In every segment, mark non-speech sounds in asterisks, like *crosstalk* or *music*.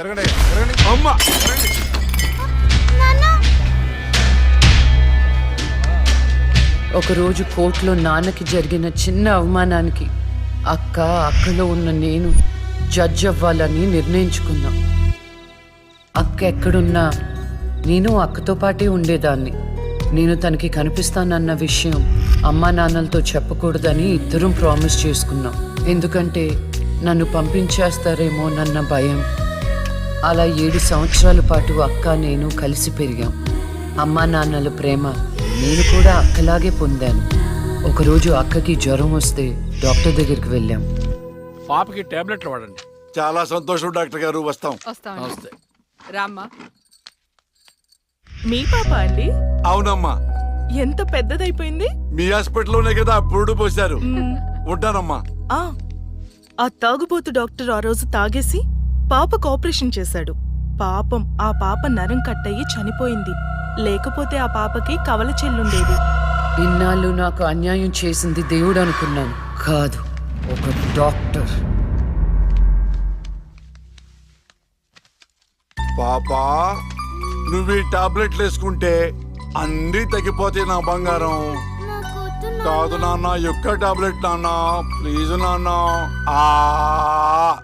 అమ్మ! ఒకరోజు కోర్టులో నాన్నకి జరిగిన చిన్న అవమానానికి అక్క అక్కలో ఉన్న నేను జడ్జ్ అవ్వాలని నిర్ణయించుకున్నాం. అక్క ఎక్కడున్నా నేను అక్కతో పాటే ఉండేదాన్ని. నేను తనకి కనిపిస్తానన్న విషయం అమ్మా నాన్నలతో చెప్పకూడదని ఇద్దరం ప్రామిస్ చేసుకున్నాం. ఎందుకంటే నన్ను పంపించేస్తారేమోనన్న భయం. అలా ఏడు సంవత్సరాల పాటు అక్క నేను కలిసి పెరిగాం. అమ్మా నాన్నల ప్రేమ నేను కూడా అక్కలాగే పొందాను. ఒకరోజు అక్కకి జ్వరం వస్తే డాక్టర్ దగ్గరికి వెళ్ళాం. పాపకి టాబ్లెట్లు వాడండి. చాలా సంతోషం డాక్టర్ గారు వస్తాం. రామ్మా. మీ పాప అండి? అవునమ్మా. ఎంత పెద్దదైపోయింది? మీ హాస్పిటల్లోనే కదా పురుడు పోశారు. ఉంటానమ్మా. ఆ ఆ తాగుబోతు డాక్టర్ ఆ రోజు తాగేసి పాపకు ఆపరేషన్ చేశాడు. పాపం ఆ పాప నరం కట్టయి చనిపోయింది. లేకపోతే ఆ పాపకి కవల చెల్లుండేది. ఇన్నాళ్ళు నాకు అన్యాయం చేసింది దేవుడు అనుకున్నాను. కాదు ఒక డాక్టర్. పాపా నువ్వు ఈ టాబ్లెట్లు వేసుకుంటే అన్నీ తగ్గిపోతాయి నా బంగారం. కాదు నాన్న యొక్క టాబ్లెట్ నాన్న ప్లీజ్ నాన్న. ఆ.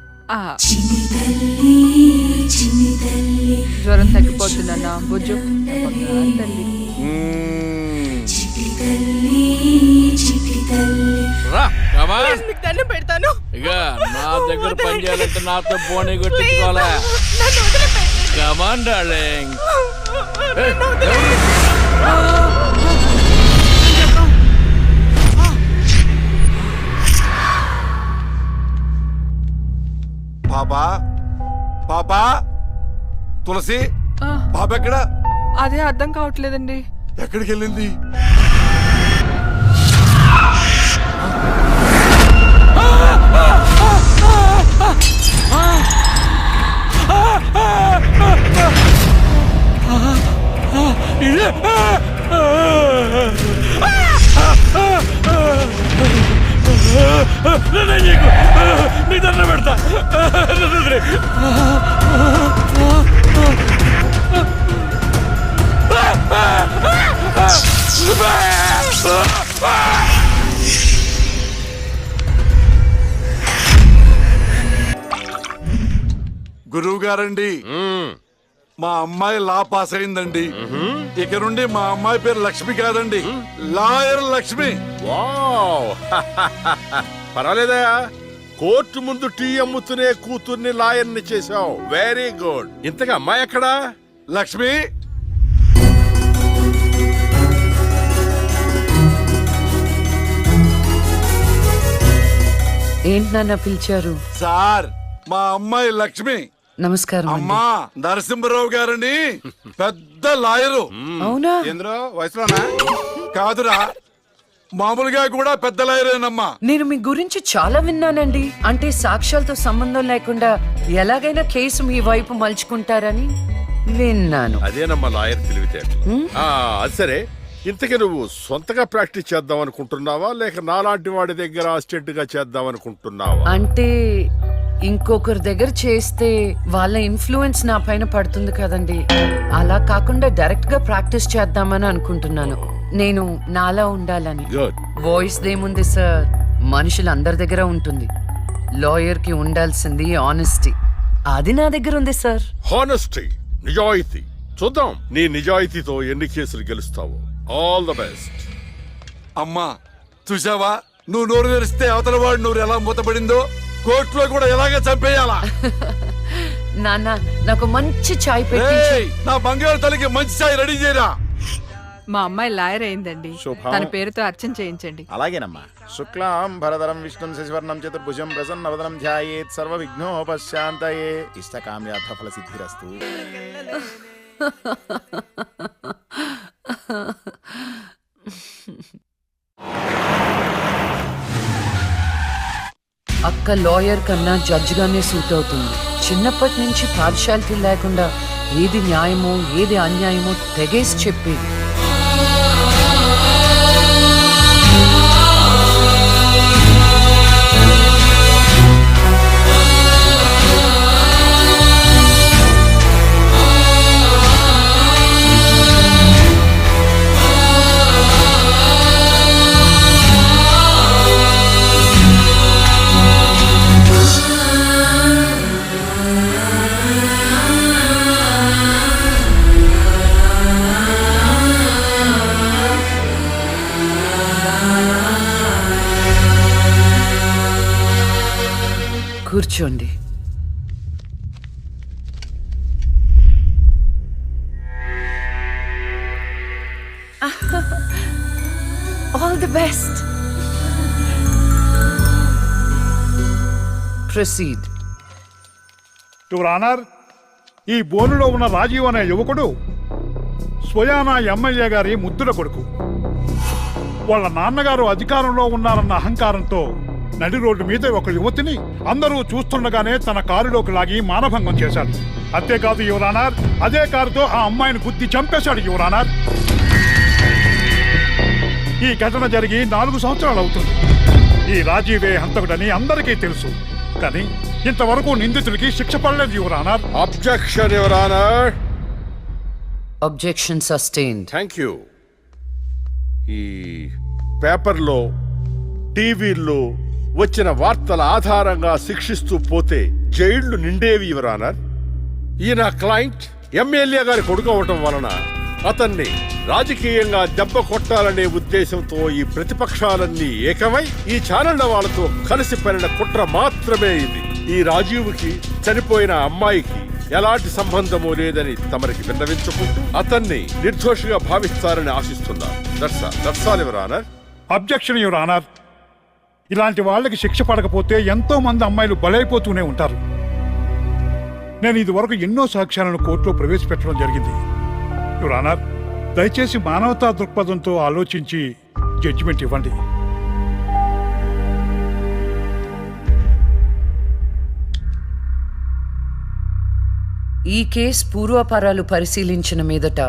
జ్వరం తగ్గిపోతుందన్నా బుజ్జు. పెడతాను. ఇక నా దగ్గర పని చేయాలంటే నాతో బోని కొట్టించుకోవాలా? నన్ను వదిలిపెట్టండి. కమాన్ డార్లింగ్ పాపా పాపా తులసి? పాప ఎక్కడ? అదే అర్థం కావట్లేదండి. ఎక్కడికి వెళ్ళింది? నీ దండం పెడతా గురువు గారండి. మా అమ్మాయి లా పాస్ అయిందండి. ఇక నుండి మా అమ్మాయి పేరు లక్ష్మి కాదండి. లాయర్ లక్ష్మి. వావ్. *laughs* పర్వాలేదయా కోర్టు ముందు టీ అమ్ముతూనే కూతుర్ని లాయర్ని చేశావు. వెరీ గుడ్ ఇంతగా అమ్మాయి ఎక్కడా? లక్ష్మి. ఏంటి నాన్న పిలిచారు? సార్ మా అమ్మాయి లక్ష్మి. నమస్కారం అండి. అమ్మా నరసింహరావు గారని పెద్ద లాయరు. అవునా? ఎందులో వయసులోనా? కాదురా మామూలుగా కూడా పెద్ద లాయరేనమ్మా. నేను మీ గురించి చాలా విన్నానండి. అంటే సాక్ష్యాలతో సంబంధం లేకుండా ఎలాగైనా కేసు మీ వైపు మలుచుకుంటారని విన్నాను. అదేనమ్మా లాయర్ తెలివితేటలు. ఆ, అది సరే. ఇంతకీ నువ్వు సొంతగా ప్రాక్టీస్ చేద్దాం అనుకుంటున్నావా లేక నాలాంటి వాడి దగ్గర అసిస్టెంట్గా చేద్దాం అనుకుంటున్నావా అంటే ఇంకొకరి దగ్గర చేస్తే వాళ్ళ ఇన్ఫ్లుయెన్స్ నా పైన పడుతుంది కదండి. అలా కాకుండా డైరెక్ట్గా ప్రాక్టీస్ చేద్దామని అనుకుంటున్నాను. నేను నాలా ఉండాలని. గుడ్ వాయిస్ దేముంది సార్ మనుషులు అందరి దగ్గర ఉంటుంది. లాయర్కి ఉండాల్సింది ఆనెస్టీ అది నా దగ్గర ఉంది సార్ హానెస్టీ నిజాయితీ. చూద్దాం నీ నిజాయితీతో ఎన్ని కేసులు గెలుస్తావు. ఆల్ ద బెస్ట్ అమ్మా చూసావా? నువ్వు నోరు తెరిస్తే అవతల వాడు నోరు ఎలా మూతపడిందో? కోర్టులో కూడా ఎలాగ చంపేయాలా? *laughs* నాన్న నాకు మంచి చాయ్ పెట్టించు. ఏయ్, నా బంగారు తల్లికి మంచి చాయ్ రెడీ చేయరా? మా అమ్మాయి లాయర్ అయిందండి. శుభం. తన పేరుతో అర్చన చేయించండి. అలాగేనమ్మా. శుక్లాం భరధరం విష్ణుం శశివర్ణం చతుర్భుజం ప్రసన్నవదనం ధ్యాయేత్ సర్వ విఘ్నోపశాంతయే ఇష్టకామ్యార్థ ఫల సిద్ధిరస్తు. *laughs* అక్క లాయర్ కన్నా జడ్జిగానే సూట్ అవుతుంది. చిన్నప్పటి నుంచి పార్షాలిటీ లేకుండా ఏది న్యాయమో ఏది అన్యాయమో తెగేసి చెప్పేది. All the best proceed your honour ఈ బోనులో ఉన్న రాజీవ్ అనే యువకుడు స్వయానా ఎమ్మెల్యే గారి ముద్దుల కొడుకు. వాళ్ళ నాన్నగారు అధికారంలో ఉన్నారన్న అహంకారంతో నడి రోడ్డు మీద ఒక యువతిని అందరూ చూస్తుండగానే తన కారులోకి లాగి మానభంగం చేశాడు. అంతేకాదు యువరానార్ అదే కారుతో ఆ అమ్మాయిని గుద్ది చంపేశాడు యువరానార్ ఈ ఘటన జరిగి నాలుగు సంవత్సరాలు అవుతుంది ఈ రాజీవే హంతకుడని అందరికీ తెలుసు. కానీ ఇంతవరకు నిందితుడికి శిక్ష పడలేదు your honour objection your honour. Objection sustained thank you ఈ పేపర్లో టీవీల్లో వచ్చిన వార్తల ఆధారంగా శిక్షిస్తూ పోతే జైళ్ళు నిండేవి యువర్ ఆనర్. ఈయన క్లయింట్ ఎమ్మెల్యే గారి కొడుకు అవటం వలన అతన్ని రాజకీయంగా దెబ్బ కొట్టాలనే ఉద్దేశంతో ఈ ప్రతిపక్షాలన్నీ ఏకమై ఈ ఛానళ్ళ వాళ్ళతో కలిసి పనిన కుట్ర మాత్రమే ఇది. ఈ రాజీవ్కి చనిపోయిన అమ్మాయికి ఎలాంటి సంబంధమో లేదని తమరికి విన్నవించుకుంటూ అతన్ని నిర్దోషిగా భావిస్తారని ఆశిస్తున్నారు. That's that's all your objection your honour. ఇలాంటి వాళ్ళకి శిక్ష పడకపోతే ఎంతో మంది అమ్మాయిలు బలైపోతూనే ఉంటారు. నేను ఇదివరకు ఎన్నో సాక్ష్యాలను కోర్టులో ప్రవేశపెట్టడం జరిగింది. యువర్ ఆనర్ దయచేసి మానవతా దృక్పథంతో ఆలోచించి జడ్జిమెంట్ ఇవ్వండి. ఈ కేస్ పూర్వపరాలు పరిశీలించిన మీదట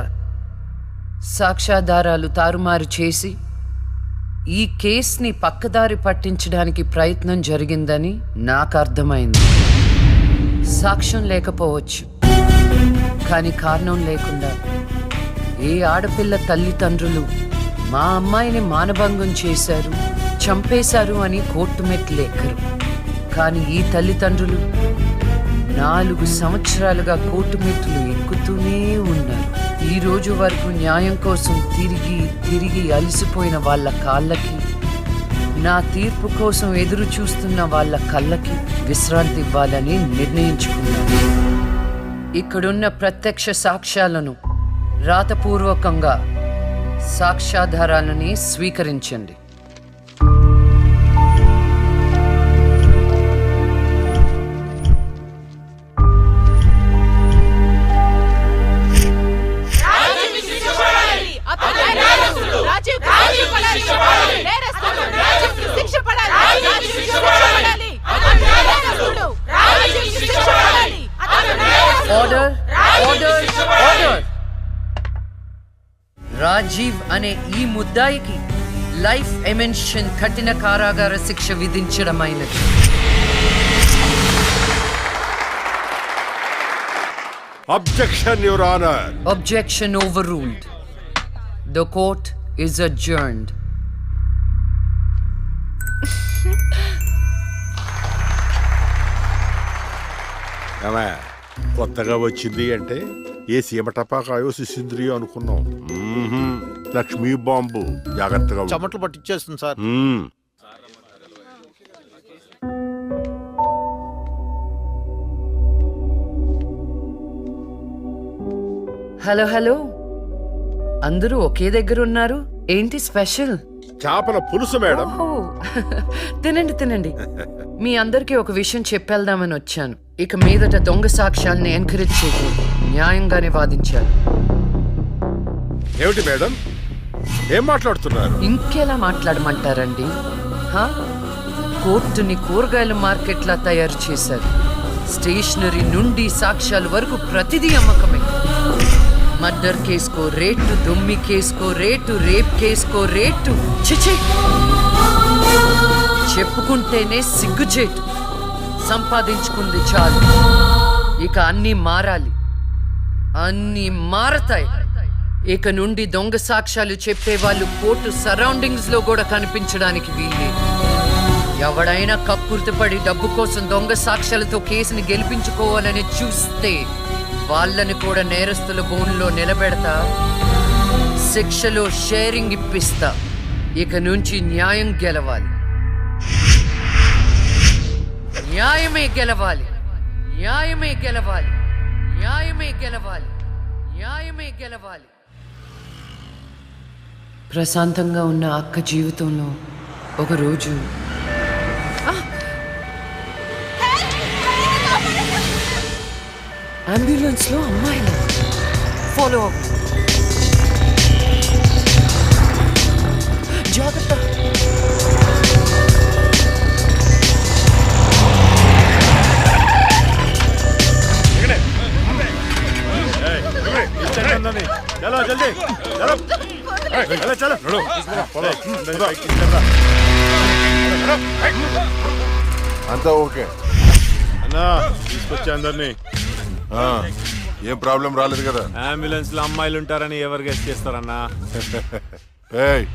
సాక్ష్యాధారాలు తారుమారు చేసి ఈ కేస్ని పక్కదారి పట్టించడానికి ప్రయత్నం జరిగిందని నాకు అర్థమైంది. సాక్ష్యం లేకపోవచ్చు కానీ కారణం లేకుండా ఏ ఆడపిల్ల తల్లిదండ్రులు? మా అమ్మాయిని మానభంగం చేశారు చంపేశారు అని కోర్టు మెట్లు కానీ ఈ తల్లిదండ్రులు నాలుగు సంవత్సరాలుగా కోర్టు మెట్లు ఎక్కుతూనే ఉన్నారు. ఈ రోజు వరకు న్యాయం కోసం తిరిగి తిరిగి అలసిపోయిన వాళ్ళ కాళ్ళకి నా తీర్పు కోసం ఎదురు చూస్తున్న వాళ్ళ కళ్ళకి విశ్రాంతి ఇవ్వాలని నిర్ణయించుకున్నాను. ఇక్కడున్న ప్రత్యక్ష సాక్ష్యాలను రాతపూర్వకంగా సాక్ష్యాధారాలని స్వీకరించండి. రాజీవ్ అనే ఈ ముద్దాయికి లైఫ్ ఎమెన్షన్ కఠిన కారాగార శిక్ష విధించడమైనది objection your honour Objection overruled. The court is adjourned. ఏమే కొత్తగా వచ్చింది అంటే ఏ సీమ టపాకాయో అనుకున్నాం. లక్ష్మీ బాంబు. జాగ్రత్తగా ఉండు. చెమటలు పట్టించేస్తుంది సార్. మ్మ్. Hello hello. అందరూ ఒకే దగ్గర ఉన్నారు? ఏంటి స్పెషల్? చేపల పులుసు మేడం. *laughs* తినండి తినండి. మీ అందరికీ ఒక విషయం చెప్పేద్దామని వచ్చాను. ఇక మీదట దొంగ సాక్ష్యాల్ని ఎంకరేజ్ చేయకూడదు న్యాయంగానే వాదించాలి ఏమిటి మేడం? ఏం మాట్లాడుతున్నారు? ఇంకెలా మాట్లాడమంటారండి? కోర్టుని కూరగాయల మార్కెట్లా తయారు చేశారు. స్టేషనరీ నుండి సాక్ష్యాల వరకు ప్రతిదీ అమ్మకమే. మర్డర్ కేసుకో రేటు దొమ్మి కేసుకో రేటు రేప్ కేసుకో రేటు. చిచి చెప్పుకుంటేనే సిగ్గుచేటు. సంపాదించుకుంది చాలు. ఇక అన్నీ మారాలి. అన్నీ మారతాయి. ఇక నుండి దొంగ సాక్ష్యాలు చెప్పే వాళ్ళు కోర్టు సరౌండింగ్స్లో కూడా కనిపించడానికి వీల్లే ఎవడైనా కక్కుర్తిపడి డబ్బు కోసం దొంగ సాక్ష్యాలతో కేసుని గెలిపించుకోవాలని చూస్తే వాళ్ళని కూడా నేరస్తుల బోన్లో నిలబెడతా శిక్షలో షేరింగ్ ఇప్పిస్తా ఇక నుంచి న్యాయం గెలవాలి. న్యాయమే గెలవాలి. న్యాయమే గెలవాలి. న్యాయమే గెలవాలి. న్యాయమే గెలవాలి. ప్రశాంతంగా ఉన్న అక్క జీవితంలో ఒకరోజు అంబులెన్స్లో అమ్మాయిలు ఫాలో జాగ్రత్త చలో జల్దీ చలో అంతా ఓకే. అన్నా తీసుకొచ్చే అందరినీ. ఆ, ఏం ప్రాబ్లం రాలేదు కదా. అంబులెన్స్లో అమ్మాయిలు ఉంటారని ఎవరు గెస్ట్ చేస్తారన్నా? *laughs* ఏయ్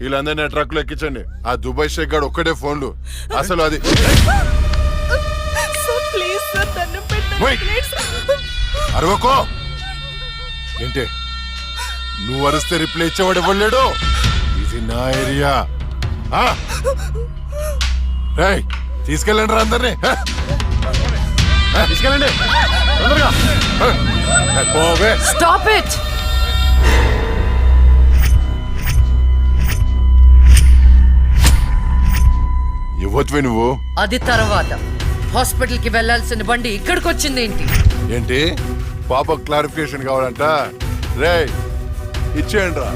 వీళ్ళందరినీ ట్రక్లో ఎక్కించండి. ఆ దుబాయ్ షేక్ గాడు ఒక్కడే ఫోన్లు. అసలు అది అరవకో. ఏంటి? నువ్వు అరిస్తే రిప్లై ఇచ్చేవాడు ఇవ్వలేడు ఇది నా ఏరియా? రేయ్ తీసుకెళ్ళండి రా అందరినీ. హ? తీసుకెళ్ళండి. తొందరగా. హ? ఏ, పోవే. Stop it. ఇవ్వచ్చువే నువ్వు? అది తర్వాత. హాస్పిటల్కి వెళ్ళాల్సిన బండి ఇక్కడికి వచ్చింది ఏంటి? ఏంటి? పాప క్లారిఫికేషన్ కావాలంట. రే ఇచ్చేయండి రా.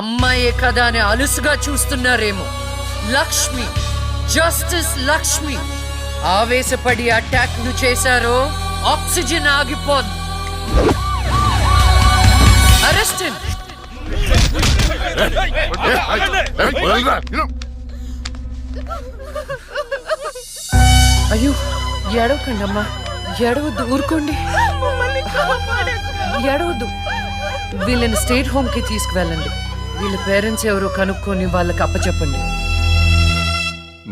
అమ్మాయే కదా అని అలుసుగా చూస్తున్నారేమో. లక్ష్మి జస్టిస్ లక్ష్మి. ఆవేశపడి అటాక్ను చేశారో ఆక్సిజన్ ఆగిపోదు అరెస్ట్ అయ్యో ఎడవకండి అమ్మా ఎడవద్దు ఊరుకోండి. ఏడవద్దు. వీళ్ళని స్టేట్ హోమ్కి తీసుకువెళ్ళండి. వీళ్ళ పేరెంట్స్ ఎవరో కనుక్కొని వాళ్ళకి అప్పచెప్పండి.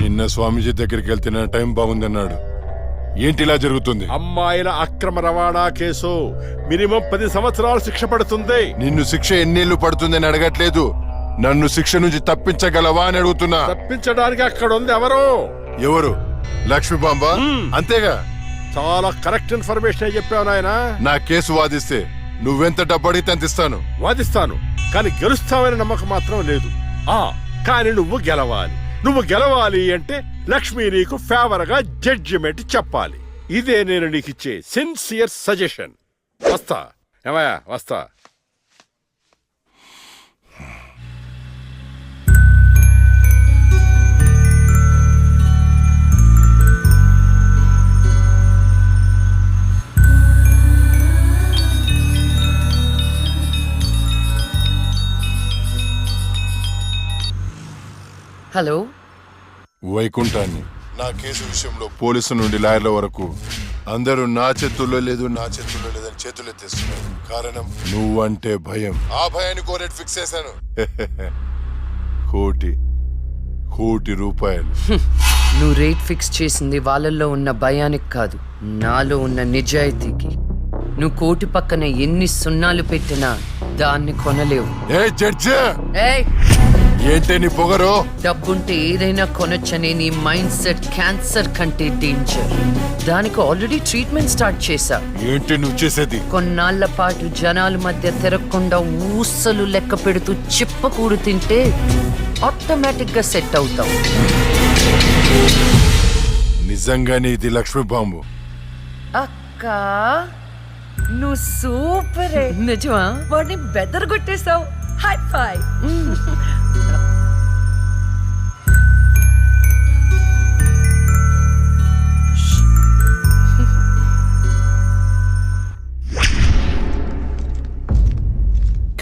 నిన్న స్వామీజీ దగ్గరికి వెళ్తున్న టైం బాగుందన్నాడు. ఏంటి ఇలా జరుగుతుంది? అమ్మాయిల అక్రమ రవాణా కేసు మినిమం పది సంవత్సరాలు శిక్ష పడుతుంది. నిన్ను శిక్ష ఎన్నేళ్ళు పడుతుందని అడగట్లేదు. నన్ను శిక్ష నుంచి తప్పించగలవా అని అడుగుతున్నా. తప్పించడానికి అక్కడ ఉంది ఎవరు? ఎవరు? లక్ష్మీబాంబ? అంతేగా? చాలా కరెక్ట్ ఇన్ఫర్మేషన్ చెప్పావు నాయన? నా కేసు వాదిస్తే నువ్వెంత డబ్బు అడిగితే అంత ఇస్తాను. వాదిస్తాను. కానీ గెలుస్తావని నమ్మకం మాత్రం లేదు. ఆ కానీ నువ్వు గెలవాలి. నువ్వు గెలవాలి అంటే లక్ష్మి నీకు ఫేవర్గా జడ్జిమెంట్ చెప్పాలి. ఇదే నేను నీకు ఇచ్చే సిన్సియర్ సజెషన్. వస్తా. ఏమయ్యా వస్తా. హలో? వైకుంఠాన్ని. నా కేసు విషయంలో పోలీసు నుండి లాయర్ల వరకు అందరూ నా చేతుల్లో లేదు నా చేతుల్లో లేదని చేతులు ఎత్తేస్తున్నారు కారణం? నువ్వంటే భయం. ఆ భయాన్ని కోరేట్ ఫిక్స్ చేశాను. *laughs* కోటి కోటి రూపాయలు. నువ్వు రేట్ ఫిక్స్ చేసింది వాళ్ళల్లో ఉన్న భయానికి కాదు నాలో ఉన్న నిజాయితీకి. నువ్వు కోటి పక్కన ఎన్ని సున్నాలు పెట్టినా దాన్ని కొనలేవు. ఏ జడ్జి! ఏయ్! ఏంటే నీ పొగరు? డబ్బుంటే ఏదైనా కొనొచ్చనే నీ మైండ్ సెట్ క్యాన్సర్ కంటే డేంజర్ దానికి ఆల్రెడీ ట్రీట్మెంట్ స్టార్ట్ చేశా. ఏంటి నువ్వు చేసేది? కొన్నాళ్ళ పాటు జనాల మధ్య తిరగకుండా ఊసలు లెక్క పెడుతూ చిప్పకూడు తింటే ఆటోమేటిక్గా సెట్ అవుతావు. నిజంగానే ఇది లక్ష్మీ బాంబు. అక్క నువ్వు సూపరే. నిజమా? వాడిని బెదర్ కొట్టేశావు హై ఫై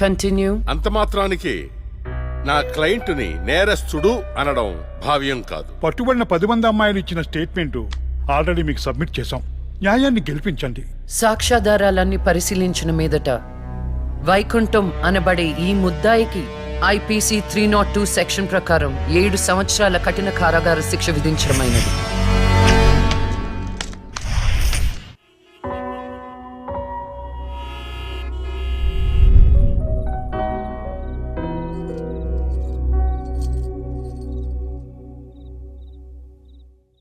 కంటిన్యూ అంత మాత్రానికి నా క్లయింట్ని నేరస్తుడు అనడం భావ్యం కాదు. పట్టుబడిన పది మంది అమ్మాయిలు ఇచ్చిన స్టేట్మెంట్ ఆల్రెడీ మీకు సబ్మిట్ చేశాం. న్యాయాన్ని గెలిపించండి. సాక్ష్యాధారాలన్నీ పరిశీలించిన మీదట వైకుంఠం అనబడే ఈ ముద్దాయికి IPC three nought two section ప్రకారం ఏడు సంవత్సరాల కఠిన కారాగార శిక్ష విధించడమైనది.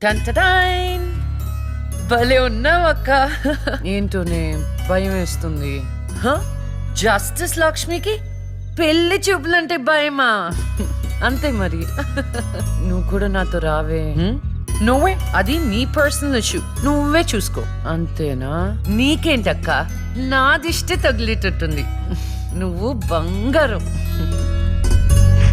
టంటటైన్ భలే ఉన్నావు అక్క. ఏంటోనే భయం వేస్తుంది? జస్టిస్ లక్ష్మికి పెళ్ళి చూపులంటే భయమా? అంతే మరి. నువ్వు కూడా నాతో రావే? నువ్వే? అది నీ పర్సనల్ ఇష్యూ. నువ్వే చూసుకో. అంతేనా? నీకేంటక్క? నా దిష్టి తగిలేటట్టుంది. నువ్వు బంగారం.